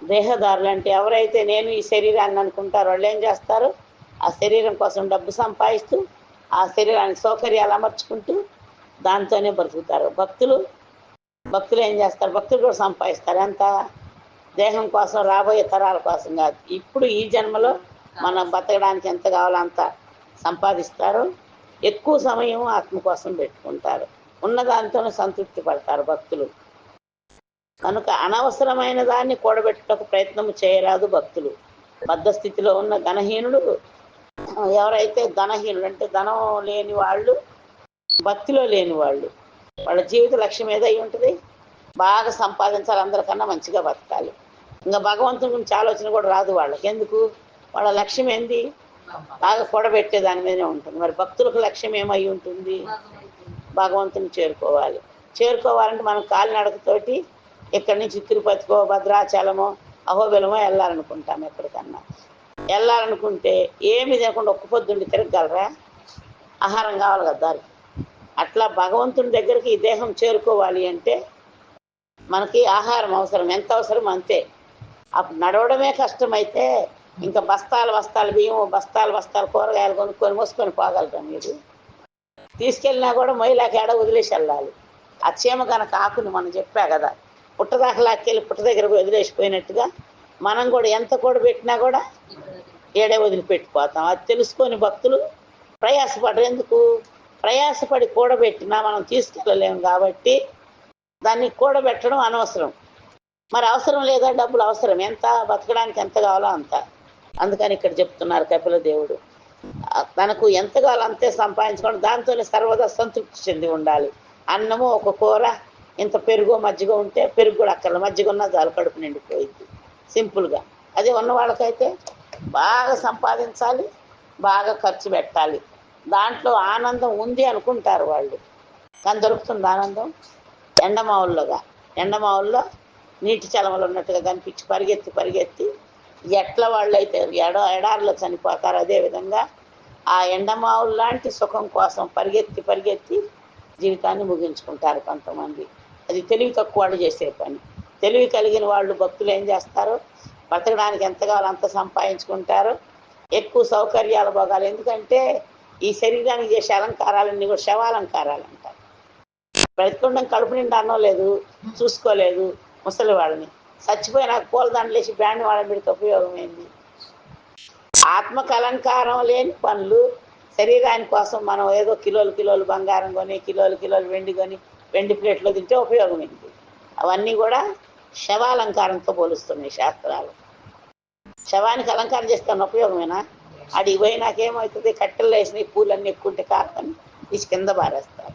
దేహదారులు అంటే ఎవరైతే నేను ఈ శరీరాన్ని అనుకుంటారో వాళ్ళు ఏం చేస్తారు? ఆ శరీరం కోసం డబ్బు సంపాదిస్తూ ఆ శరీరానికి సౌకర్యాలు అమర్చుకుంటూ దాంతోనే బ్రతుకుతారు. భక్తులు భక్తులు ఏం చేస్తారు? భక్తులు కూడా సంపాదిస్తారు. ఎంత దేహం కోసం రాబోయే తరాల కోసం కాదు. ఇప్పుడు ఈ జన్మలో మనం బతకడానికి ఎంత కావాలో అంత సంపాదిస్తారు. ఎక్కువ సమయం ఆత్మ కోసం పెట్టుకుంటారు. ఉన్న దాంతోనే సంతృప్తి పడతారు భక్తులు. కనుక అనవసరమైన దాన్ని కూడబెట్టుటకు ప్రయత్నం చేయరాదు భక్తులు. బద్ధ స్థితిలో ఉన్న ధనహీనుడు ఎవరైతే ధనహీనుడు అంటే ధనం లేని వాళ్ళు భక్తిలో లేని వాళ్ళు వాళ్ళ జీవిత లక్ష్యం ఏదై ఉంటుంది? బాగా సంపాదించాలి అందరికన్నా మంచిగా బతకాలి. ఇంకా భగవంతుని గురించి ఆలోచన కూడా రాదు వాళ్ళకి. ఎందుకు? వాళ్ళ లక్ష్యం ఏంది? బాగా కూడబెట్టే దాని మీదనే ఉంటుంది. మరి భక్తులకు లక్ష్యం ఏమై ఉంటుంది? భగవంతుని చేరుకోవాలి. చేరుకోవాలంటే మనం కాలినడకతోటి ఇక్కడి నుంచి తిరుపతికో భద్రాచలమో అహోబిలమో వెళ్ళాలనుకుంటాం ఎక్కడికన్నా. వెళ్ళాలనుకుంటే ఏమి తినకుండా ఒక్క పొద్దుండి తిరగలరా ఆహారం కావాలి కదా దానికి. అట్లా భగవంతుని దగ్గరికి ఈ దేహం చేరుకోవాలి అంటే మనకి ఆహారం అవసరం ఎంత అవసరం అంతే. అప్పుడు నడవడమే కష్టమైతే ఇంకా బస్తాలు బస్తాలు బియ్యం బస్తాలు బస్తాలు కూరగాయలు కొనుక్కొని మోసుకొని పోగలరా మీరు? తీసుకెళ్ళినా కూడా మహిళకి ఎడ వదిలేసి వెళ్ళాలి. ఆ చీమ కనుక ఆకుని మనం చెప్పా కదా పుట్టదాకా లాక్కెళ్ళి పుట్ట దగ్గర వదిలేసిపోయినట్టుగా మనం కూడా ఎంత కూడా పెట్టినా కూడా ఏడే వదిలిపెట్టిపోతాం. అది తెలుసుకొని భక్తులు ప్రయాసపడరు. ఎందుకు? ప్రయాసపడి కూడబెట్టినా మనం తీసుకెళ్ళలేము కాబట్టి దాన్ని కూడబెట్టడం అనవసరం. మరి అవసరం లేదా? డబ్బులు అవసరం. ఎంత? బతకడానికి ఎంత కావాలో అంత. అందుకని ఇక్కడ చెప్తున్నారు కపిల దేవుడు. తనకు ఎంత కావాలో అంతే సంపాదించుకోవడం దాంతోనే సర్వదా సంతృప్తి చెంది ఉండాలి. అన్నము ఒక కూర ఇంత పెరుగు మజ్జిగ ఉంటే పెరుగు కూడా అక్కడ మజ్జిగ ఉన్నా చాలు కడుపు నిండిపోయింది సింపుల్గా అదే ఉన్న వాళ్ళకైతే బాగా సంపాదించాలి బాగా ఖర్చు పెట్టాలి. దాంట్లో ఆనందం ఉంది అనుకుంటారు వాళ్ళు. కానీ దొరుకుతుంది ఆనందం? ఎండమావుల్లోగా ఎండమావుల్లో నీటి చలమలు ఉన్నట్టుగా కనిపించి పరిగెత్తి పరిగెత్తి ఎట్ల వాళ్ళు అయితే ఎడ ఎడారిలో చనిపోతారు అదేవిధంగా ఆ ఎండమావులు లాంటి సుఖం కోసం పరిగెత్తి పరిగెత్తి జీవితాన్ని ముగించుకుంటారు కొంతమంది. అది తెలివి తక్కువ వాళ్ళు చేసే పని. తెలివి కలిగిన వాళ్ళు భక్తులు ఏం చేస్తారు? బతకడానికి ఎంత కావాలో అంత సంపాదించుకుంటారు. ఎక్కువ సౌకర్యాలు భోగాలు. ఎందుకంటే ఈ శరీరానికి చేసే అలంకారాలన్నీ కూడా శవాలంకారాలు అంటారు. బ్రతికుండం కడుపు నిండా అన్నం లేదు చూసుకోలేదు ముసలి వాళ్ళని. చచ్చిపోయినాక పూలదండలు వేసి బ్యాండ్ వాళ్ళ పెడితే ఉపయోగం ఏంది? ఆత్మకు అలంకారం లేని పనులు శరీరాని కోసం మనం ఏదో కిలోలు కిలోలు బంగారం కొని కిలోలు కిలోలు వెండి కొని వెండి ప్లేట్లో తింటే ఉపయోగం ఏంటి? అవన్నీ కూడా శవాలంకారంతో పోలుస్తున్నాయి శాస్త్రాలు. శవానికి అలంకారం చేస్తాను ఉపయోగమేనా? అడిగి పోయి నాకేమవుతుంది కట్టెలు వేసిన పూలన్నీ ఎక్కుంటే కాదని తీసి కింద పారేస్తారు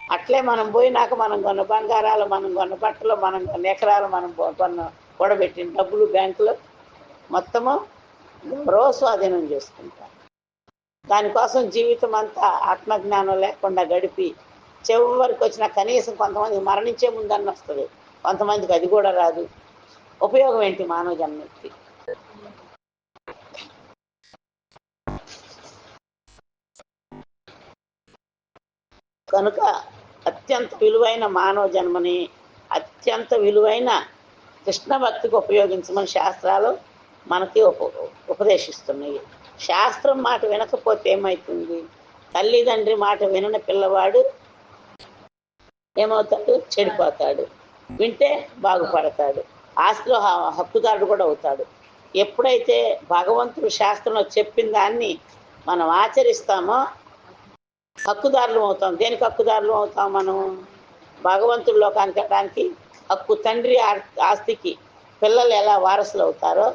అట్లే మనం పోయినాక మనం కొన్న బంగారాలు మనం కొన్న బట్టలు మనం కొన్న ఎకరాలు మనం కొన్న కూడబెట్టిన డబ్బులు బ్యాంకులో మొత్తము గౌరవ స్వాధీనం చేసుకుంటాం దానికోసం జీవితం అంతా ఆత్మజ్ఞానం లేకుండా గడిపి చివరికి వచ్చిన కనీసం కొంతమంది మరణించే ముందన్న వస్తుంది. కొంతమందికి అది కూడా రాదు. ఉపయోగం ఏంటి మానవ జన్మకి? కనుక అత్యంత విలువైన మానవ జన్మని అత్యంత విలువైన కృష్ణ భక్తికి ఉపయోగించమని శాస్త్రాలు మనకి ఉప ఉపదేశిస్తున్నాయి. శాస్త్రం మాట వినకపోతే ఏమవుతుంది తల్లిదండ్రి మాట వినని పిల్లవాడు ఏమవుతాడు? చెడిపోతాడు. వింటే బాగుపడతాడు. ఆస్తిలో హక్కుదారుడు కూడా అవుతాడు. ఎప్పుడైతే భగవంతుడు శాస్త్రంలో చెప్పిన దాన్ని మనం ఆచరిస్తామో హక్కుదారులు అవుతాం. దేనికి హక్కుదారులు అవుతాం మనం? భగవంతుడి లోకానికి వెళ్ళడానికి హక్కు తండ్రి ఆస్తికి పిల్లలు ఎలా వారసులు అవుతారో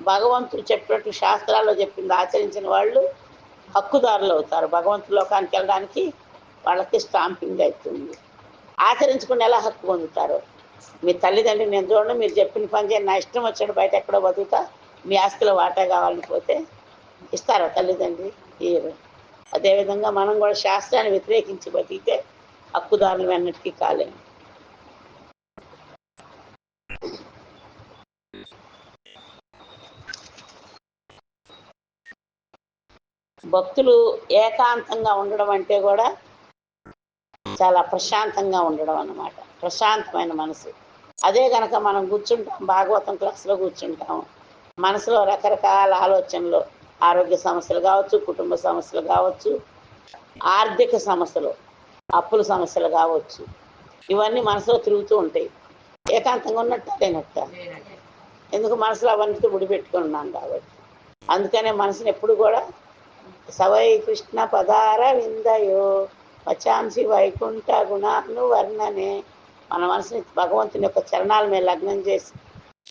భగవంతుడు చెప్పినట్టు శాస్త్రాల్లో చెప్పింది ఆచరించిన వాళ్ళు హక్కుదారులు అవుతారు. భగవంతుడి లోకానికి వెళ్ళడానికి వాళ్ళకి స్టాంపింగ్ అవుతుంది. ఆచరించకుండా ఎలా హక్కు పొందుతారు. మీ తల్లిదండ్రులు నేను చూడండి మీరు చెప్పిన పని చేయండి. నా ఇష్టం వచ్చాడు బయట ఎక్కడో బతుకుతా. మీ ఆస్తిలో వాటా కావాలని పోతే ఇస్తారా తల్లిదండ్రి? ఇయ్యరు. అదేవిధంగా మనం కూడా శాస్త్రాన్ని వ్యతిరేకించి బతికితే హక్కుదారులు అన్నిటికీ కాలేము భక్తులు ఏకాంతంగా ఉండడం అంటే కూడా చాలా ప్రశాంతంగా ఉండడం అన్నమాట. ప్రశాంతమైన మనసు. అదే గనక మనం కూర్చుంటాం భాగవతం క్లాస్లో కూర్చుంటాం. మనసులో రకరకాల ఆలోచనలు ఆరోగ్య సమస్యలు కావచ్చు కుటుంబ సమస్యలు కావచ్చు ఆర్థిక సమస్యలు అప్పుల సమస్యలు కావచ్చు. ఇవన్నీ మనసులో తిరుగుతూ ఉంటాయి. ఏకాంతంగా ఉన్నట్టు లేనట్ట. ఎందుకు మనసులో అవన్నీ ముడిపెట్టుకుని ఉన్నాం కాబట్టి. అందుకనే మనసుని ఎప్పుడు కూడా సవై కృష్ణ పదార విందయో. పచాంసి వైకుంఠ గుణాలు వర్ణనే. మన మనసుని భగవంతుని యొక్క చరణాల మీద లగ్నం చేసి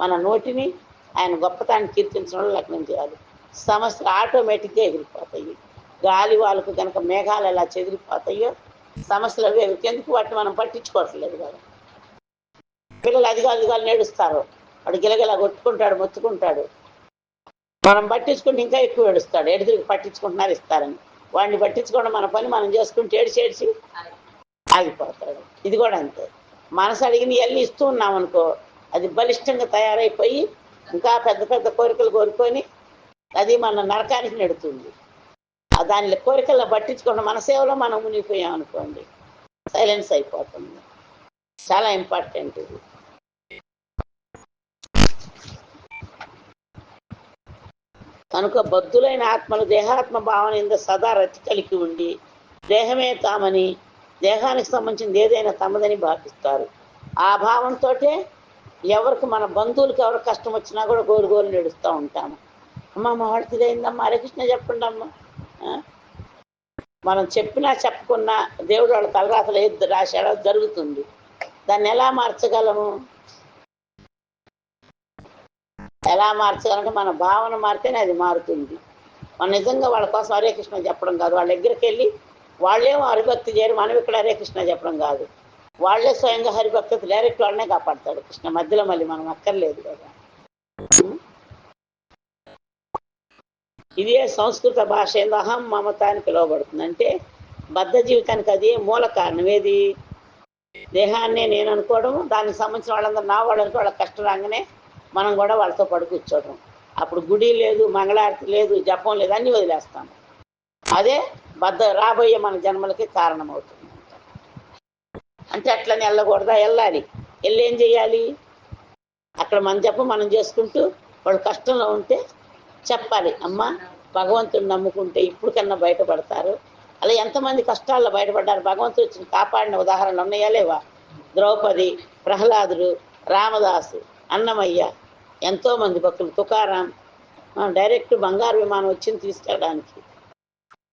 మన నోటిని ఆయన గొప్పతాన్ని కీర్తించడంలో లగ్నం చేయాలి. సమస్యలు ఆటోమేటిక్గా ఎగిరిపోతాయి. గాలి వాళ్ళకు కనుక మేఘాలు ఎలా చెదిరిపోతాయో సమస్యలు అవి ఎందుకు వాటిని మనం పట్టించుకోవట్లేదు కదా? పిల్లలు అదిగా అదిగా నేడుస్తారు. వాడు గిలగిల కొట్టుకుంటాడు మొత్తుకుంటాడు. మనం పట్టించుకుంటే ఇంకా ఎక్కువ ఏడుస్తాడు. ఎడుతురికి పట్టించుకుంటున్నారు ఇస్తారని. వాడిని పట్టించుకోవడం మన పని మనం చేసుకుంటే ఏడిచి ఏడిచి ఆగిపోతాడు. ఇది కూడా అంతే. మనసు అడిగిన ఎల్లి ఇస్తూ ఉన్నాం అనుకో అది బలిష్టంగా తయారైపోయి ఇంకా పెద్ద పెద్ద కోరికలు కోరుకొని అది మన నరకానికి నెడుతుంది. దాని కోరికల్లో పట్టించుకోండి మన సేవలో మనం మునిగిపోయాం అనుకోండి సైలెన్స్ అయిపోతుంది. చాలా ఇంపార్టెంట్ ఇది. కనుక బద్ధులైన ఆత్మలు దేహాత్మ భావన ఇంద సదా రతి కలిగి ఉండి దేహమే తామని దేహానికి సంబంధించింది ఏదైనా తమదని భావిస్తారు. ఆ భావంతో ఎవరికి మన బంధువులకి ఎవరికి కష్టం వచ్చినా కూడా గోరు గోరు నడుస్తూ ఉంటాము అమ్మ మా వాడికి ఇదైందమ్మా హరే చెప్పండి అమ్మా. మనం చెప్పినా చెప్పకున్నా దేవుడు వాళ్ళ తలరాతలు ఏది రాశాడో జరుగుతుంది. దాన్ని ఎలా మార్చగలము? ఎలా మార్చాలంటే మన భావన మారితేనే అది మారుతుంది. మనం నిజంగా వాళ్ళ కోసం హరే కృష్ణ చెప్పడం కాదు. వాళ్ళ దగ్గరికి వెళ్ళి వాళ్ళేమో హరిభక్తి చేయరు మనం ఇక్కడ హరే కృష్ణ చెప్పడం కాదు. వాళ్ళే స్వయంగా హరిభక్తి డైరెక్ట్ వాళ్ళనే కాపాడతాడు కృష్ణ. మధ్యలో మళ్ళీ మనం అక్కర్లేదు కదా. ఇదే సంస్కృత భాష ఏందో అహం మమత అని పిలువబడుతుంది. అంటే బద్ధ జీవితానికి అది మూల కారణం ఏది? దేహాన్నే నేను అనుకోవడం దానికి సంబంధించిన వాళ్ళందరూ నా వాళ్ళు అనుకో వాళ్ళకి కష్టం రాగానే మనం కూడా వాళ్ళతో పడు కూర్చోవడం అప్పుడు గుడి లేదు మంగళారతి లేదు జపం లేదు అన్నీ వదిలేస్తాం. అదే బద్ద రాబోయే మన జన్మలకి కారణమవుతుంది. అంటే అట్లని వెళ్ళకూడదా? వెళ్ళాలి. వెళ్ళి ఏం చేయాలి అక్కడ మన జపం మనం చేసుకుంటూ వాళ్ళు కష్టంలో ఉంటే చెప్పాలి. అమ్మ భగవంతుని నమ్ముకుంటే ఇప్పుడు కన్నా బయటపడతారు. అలా ఎంతమంది కష్టాల్లో బయటపడ్డారు? భగవంతుడు వచ్చిన కాపాడిన ఉదాహరణలు ఉన్నాయా లేవా? ద్రౌపది ప్రహ్లాదుడు రామదాసు అన్నమయ్య ఎంతో మంది భక్తులు. తుకారాం డైరెక్ట్ బంగారు విమానం వచ్చింది తీసుకెళ్ళడానికి.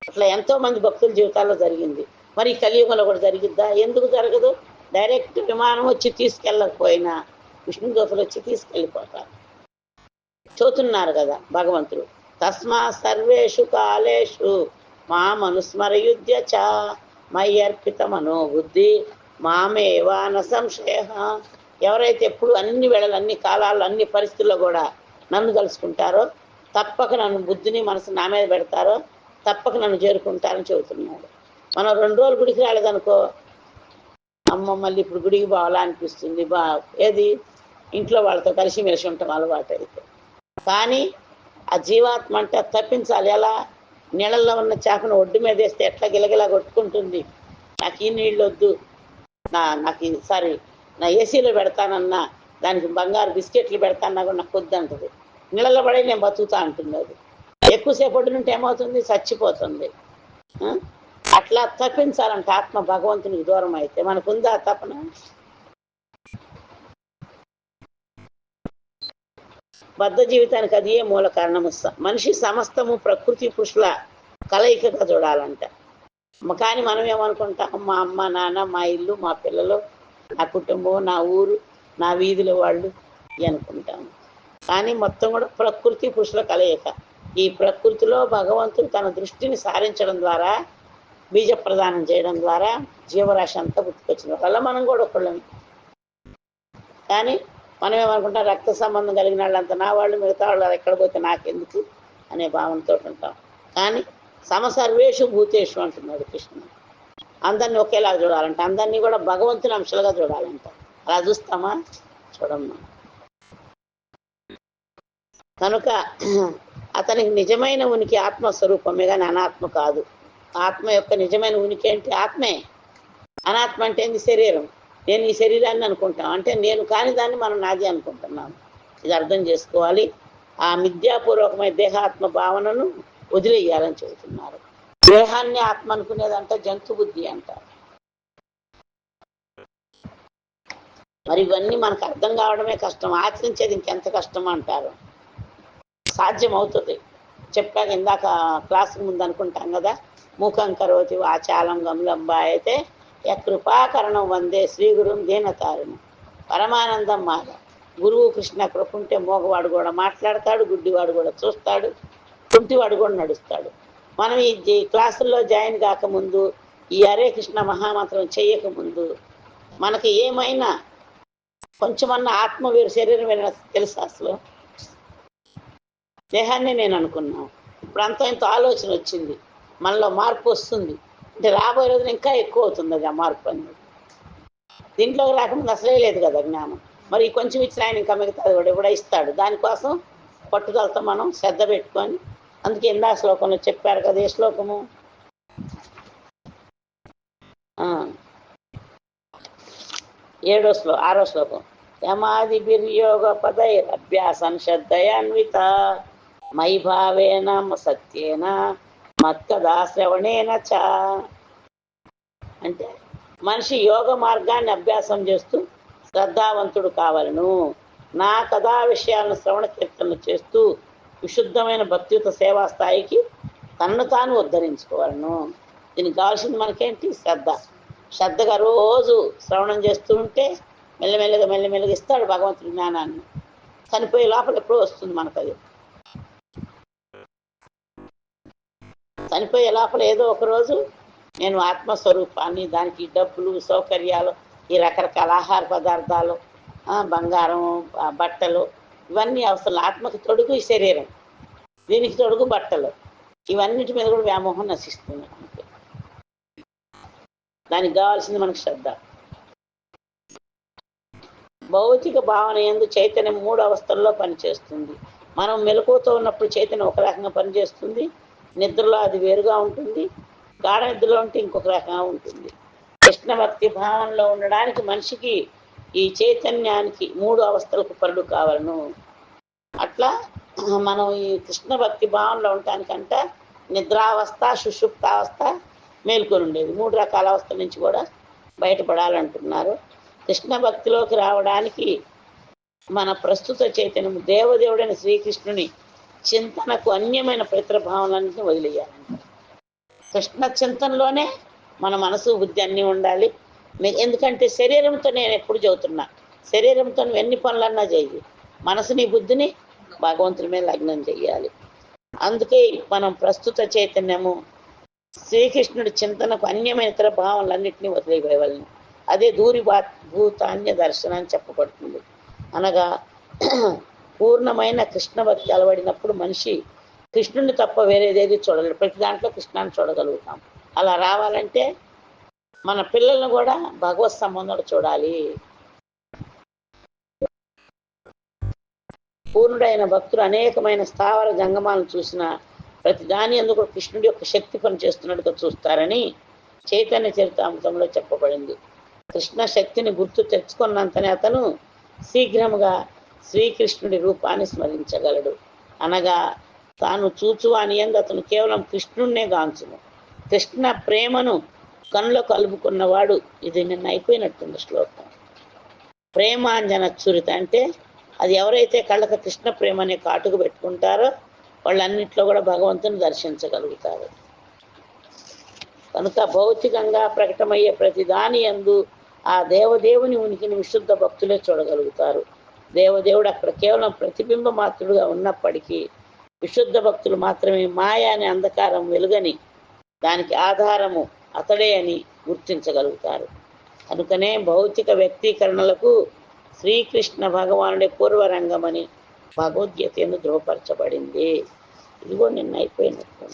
అట్లా ఎంతో మంది భక్తుల జీవితాల్లో జరిగింది. మరి కలియుగంలో కూడా జరిగిద్దా? ఎందుకు జరగదు? డైరెక్ట్ విమానం వచ్చి తీసుకెళ్ళకపోయినా విష్ణుదూతలు వచ్చి తీసుకెళ్ళిపోతారు. చూతున్నారు కదా భగవంతుడు. తస్మా సర్వేషు కాలేషు మా మనుస్మరయుధ్య చ అర్పిత మనోబుద్ధి మామేవాన సంశయ. ఎవరైతే ఎప్పుడు అన్ని వేళలు అన్ని కాలాల్లో అన్ని పరిస్థితుల్లో కూడా నన్ను కలుసుకుంటారో తప్పక నన్ను బుద్ధిని మనసు నా మీద పెడతారో తప్పక నన్ను చేరుకుంటారని చెబుతున్నాడు. మనం రెండు రోజులు గుడికి రాలేదనుకో అమ్మ మళ్ళీ ఇప్పుడు గుడికి పోవాలా అనిపిస్తుంది. బా ఏది? ఇంట్లో వాళ్ళతో కలిసి మెలిసి ఉంటాం అలవాటు అయితే. కానీ ఆ జీవాత్మ అంటే తప్పించాలి. ఎలా? నీళ్ళల్లో ఉన్న చేపను ఒడ్డు మీద వేస్తే ఎట్లా గిలగిలా కొట్టుకుంటుంది? నాకు ఈ నీళ్ళు వద్దు. నా నాకు ఈ- సారీ నా ఏసీలో పెడతానన్నా దానికి బంగారు బిస్కెట్లు పెడతానన్నా కూడా నాకు వద్దు అంటది నీళ్ళలో పడే నేను బతుకుతా అంటుంది అది ఎక్కువసేపు ఒడ్డునుంటే ఏమవుతుంది? చచ్చిపోతుంది. అట్లా తప్పించాలంటే ఆత్మ భగవంతునికి దూరం అయితే. మనకుందా తపన? బద్ధ జీవితానికి అది ఏ మూల కారణం మనిషి సమస్తము ప్రకృతి పురుషుల కలయికగా చూడాలంట. కానీ మనం ఏమనుకుంటాం మా అమ్మ నాన్న మా ఇల్లు మా పిల్లలు నా కుటుంబం నా ఊరు నా వీధిలో వాళ్ళు అనుకుంటాము. కానీ మొత్తం కూడా ప్రకృతి పురుషుల కలయిక. ఈ ప్రకృతిలో భగవంతుడు తన దృష్టిని సారించడం ద్వారా బీజ ప్రదానం చేయడం ద్వారా జీవరాశి అంతా గుర్తుకొచ్చింది. వల్ల మనం కూడా ఒకళ్ళం కానీ మనం ఏమనుకుంటాం రక్త సంబంధం కలిగిన వాళ్ళంతా నా వాళ్ళు మిగతా వాళ్ళు ఎక్కడ పోతే నాకెందుకు? అనే భావనతో ఉంటాం. కానీ సమసర్వేషు భూతేషు అంటున్నాడు కృష్ణుడు. అందరినీ ఒకేలాగా చూడాలంట. అందరినీ కూడా భగవంతుని అంశాలుగా చూడాలంట. అలా చూస్తామా? చూడమ్మా. కనుక అతనికి నిజమైన ఉనికి ఆత్మస్వరూపమే కానీ అనాత్మ కాదు. ఆత్మ యొక్క నిజమైన ఉనికి ఏంటి? ఆత్మే. అనాత్మ అంటే ఏంది? శరీరం. నేను ఈ శరీరాన్ని అనుకుంటాం. అంటే నేను కాని దాన్ని మనం నాది అనుకుంటున్నాను ఇది అర్థం చేసుకోవాలి. ఆ మిథ్యాపూర్వకమైన దేహాత్మ భావనను వదిలేయాలని చెబుతున్నారు. దేహాన్ని ఆత్మ అనుకునేదంట జంతు బుద్ధి అంటారు మరి ఇవన్నీ మనకు అర్థం కావడమే కష్టం. ఆచరించేది ఇంకెంత కష్టం అంటారు? సాధ్యం అవుతుంది చెప్పాక ఇందాక క్లాస్ ముందు అనుకుంటాం కదా? మూకం కరోతి వాచాలం గమలంబా అయితే యకృపాకరణం వందే శ్రీ గురుం దీనతారుణం. పరమానందం మాధ గురువు కృష్ణ కృప ఉంటే మోగవాడు కూడా మాట్లాడతాడు గుడ్డివాడు కూడా చూస్తాడు కుంటివాడు కూడా నడుస్తాడు. మనం ఈ క్లాసుల్లో జాయిన్ కాకముందు ఈ హరే కృష్ణ మహామంత్రం చేయకముందు మనకి ఏమైనా కొంచెమన్నా ఆత్మ వేరు శరీరం వేరు తెలుసా అసలు? దేహాన్ని నేను అనుకున్నాను. ఇప్పుడు అంత ఇంత ఆలోచన వచ్చింది. మనలో మార్పు వస్తుంది. అంటే రాబోయే రోజున ఇంకా ఎక్కువ అవుతుంది అది ఆ మార్పు అనేది. దీంట్లోకి రాకముందు అసలే లేదు కదా జ్ఞానం. మరి కొంచెం ఇచ్చిన ఆయన ఇంకా మిగతాది కూడా కూడా ఇస్తాడు. దానికోసం పట్టుదలతో మనం శ్రద్ధ పెట్టుకొని అందుకే ఇందా శ్లోకంలో చెప్పారు కదా ఏ శ్లోకము? ఏడో శ్లో ఆరో శ్లోకం. యమాది బిర్యోగ పదైరభ్యాసం శ్రద్ధయాన్విత మై భావేన సత్యేన మత్కదా శ్రవణేన చ. అంటే మనిషి యోగ మార్గాన్ని అభ్యాసం చేస్తూ శ్రద్ధావంతుడు కావాలను. నా కథా విషయాలను శ్రవణ కీర్తనలు చేస్తూ విశుద్ధమైన భక్తియుత సేవా స్థాయికి తనను తాను ఉద్ధరించుకోవాలను. దీనికి కావాల్సింది మనకేంటి? శ్రద్ధ. శ్రద్ధగా రోజు శ్రవణం చేస్తూ ఉంటే మెల్లమెల్లగా మెల్లమెల్లగా ఇస్తాడు భగవంతుడి జ్ఞానాన్ని. చనిపోయే లోపల ఎప్పుడో వస్తుంది మనకు అది చనిపోయే లోపల ఏదో ఒక రోజు నేను ఆత్మస్వరూపాన్ని దానికి డబ్బులు సౌకర్యాలు ఈ రకరకాల ఆహార పదార్థాలు బంగారం బట్టలు ఇవన్నీ అవసరం ఆత్మకి తొడుగు ఈ శరీరం. దీనికి తొడుగు బట్టలు. ఇవన్నిటి మీద కూడా వ్యామోహం నశిస్తుంది. మనకి దానికి కావాల్సింది మనకు శ్రద్ధ. భౌతిక భావన ఎందు చైతన్యం మూడు అవస్థల్లో పనిచేస్తుంది. మనం మెలకువతో ఉన్నప్పుడు చైతన్యం ఒక రకంగా పనిచేస్తుంది. నిద్రలో అది వేరుగా ఉంటుంది. గాఢ నిద్రలో ఉంటే ఇంకొక రకంగా ఉంటుంది. కృష్ణ భక్తి భావనలో ఉండడానికి మనిషికి ఈ చైతన్యానికి మూడు అవస్థలకు పరుడు కావాలను. అట్లా మనం ఈ కృష్ణ భక్తి భావనలో ఉండటానికంట నిద్రావస్థ సుషుప్తావస్థ మేల్కొని ఉండేది. మూడు రకాల అవస్థల నుంచి కూడా బయటపడాలంటున్నారు. కృష్ణ భక్తిలోకి రావడానికి మన ప్రస్తుత చైతన్యం దేవదేవుడైన శ్రీకృష్ణుని చింతనకు అన్యమైన ప్రతిభావనలన్నింటినీ వదిలేయాలంట. కృష్ణ చింతనలోనే మన మనసు బుద్ధి అన్నీ ఉండాలి. ఎందుకంటే శరీరంతో నేను ఎప్పుడు చెబుతున్నా శరీరంతో నువ్వు ఎన్ని పనులన్నా చెయ్యి. మనసుని బుద్ధిని భగవంతుని మీద లగ్నం చెయ్యాలి. అందుకే మనం ప్రస్తుత చైతన్యము శ్రీకృష్ణుడి చింతనకు అన్యమైన ఇతర భావనలన్నింటినీ వదిలివేయవలను. అదే దూరి భూతాన్య దర్శనం అని చెప్పబడుతుంది. అనగా పూర్ణమైన కృష్ణ భక్తి అలవడినప్పుడు మనిషి కృష్ణుని తప్ప వేరేదేది చూడలేడు. ప్రతి దాంట్లో కృష్ణాన్ని చూడగలుగుతాం. అలా రావాలంటే మన పిల్లలను కూడా భగవత్ సంబంధంలో చూడాలి. పూర్ణుడైన భక్తులు అనేకమైన స్థావర జంగమాలను చూసిన ప్రతి దాని ఎందుకు కృష్ణుడి యొక్క శక్తి పనిచేస్తున్నట్టుగా చూస్తారని చైతన్య చరితామృతంలో చెప్పబడింది. కృష్ణ శక్తిని గుర్తు తెచ్చుకున్నంతనే అతను శీఘ్రముగా శ్రీకృష్ణుడి రూపాన్ని స్మరించగలడు. అనగా తాను చూచువాని అని ఎందు అతను కేవలం కృష్ణుణ్ణే గాంచును కృష్ణ ప్రేమను కన్నులో కలుపుకున్నవాడు ఇది నిన్న అయిపోయినట్టుంది శ్లోకం. ప్రేమాంజన చురిత అంటే అది ఎవరైతే కళ్ళకు కృష్ణ ప్రేమ అనే కాటుకు పెట్టుకుంటారో వాళ్ళన్నిట్లో కూడా భగవంతుని దర్శించగలుగుతారు. కనుక భౌతికంగా ప్రకటమయ్యే ప్రతి దాని యందు ఆ దేవదేవుని ఉనికిని విశుద్ధ భక్తులే చూడగలుగుతారు. దేవదేవుడు అక్కడ కేవలం ప్రతిబింబ మాత్రుడుగా ఉన్నప్పటికీ విశుద్ధ భక్తులు మాత్రమే మాయ అనే అంధకారం వెలుగని దానికి ఆధారము అతడే అని గుర్తించగలుగుతారు. కనుకనే భౌతిక వ్యక్తీకరణలకు శ్రీకృష్ణ భగవానుడే పూర్వరంగమని భగవద్గీత ఎందు ధృవపరచబడింది. ఇదిగో నిన్న అయిపోయినట్టు